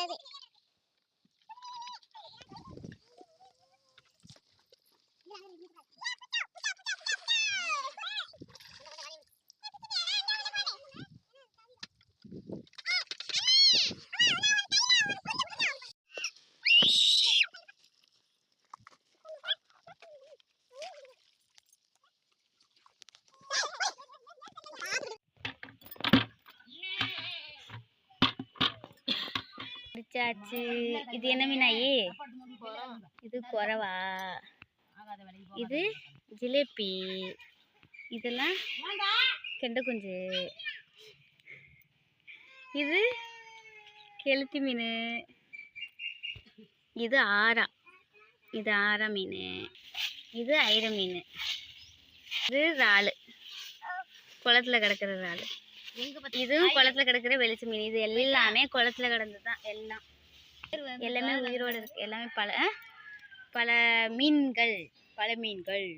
లేదు Thank you. பிடிச்சாச்சு இது என்ன மீனாயி? இது குறவா? இது ஜிலேபி. இதெல்லாம் கெண்டை குஞ்சு. இது கெளுத்தி மீன். இது ஆரா. இது ஆரா மீன். இது ஐர மீன். இது இறால். குளத்துல கிடக்கிற இறால். இதுவும் குளத்துல கிடக்கிற வெளிச்ச மீன். இது எல்லாமே குளத்துல கிடந்தது தான் எல்லாம். எல்லாமே உயிரோடு இருக்கு. எல்லாமே பல? பல மீன்கள் பல மீன்கள்.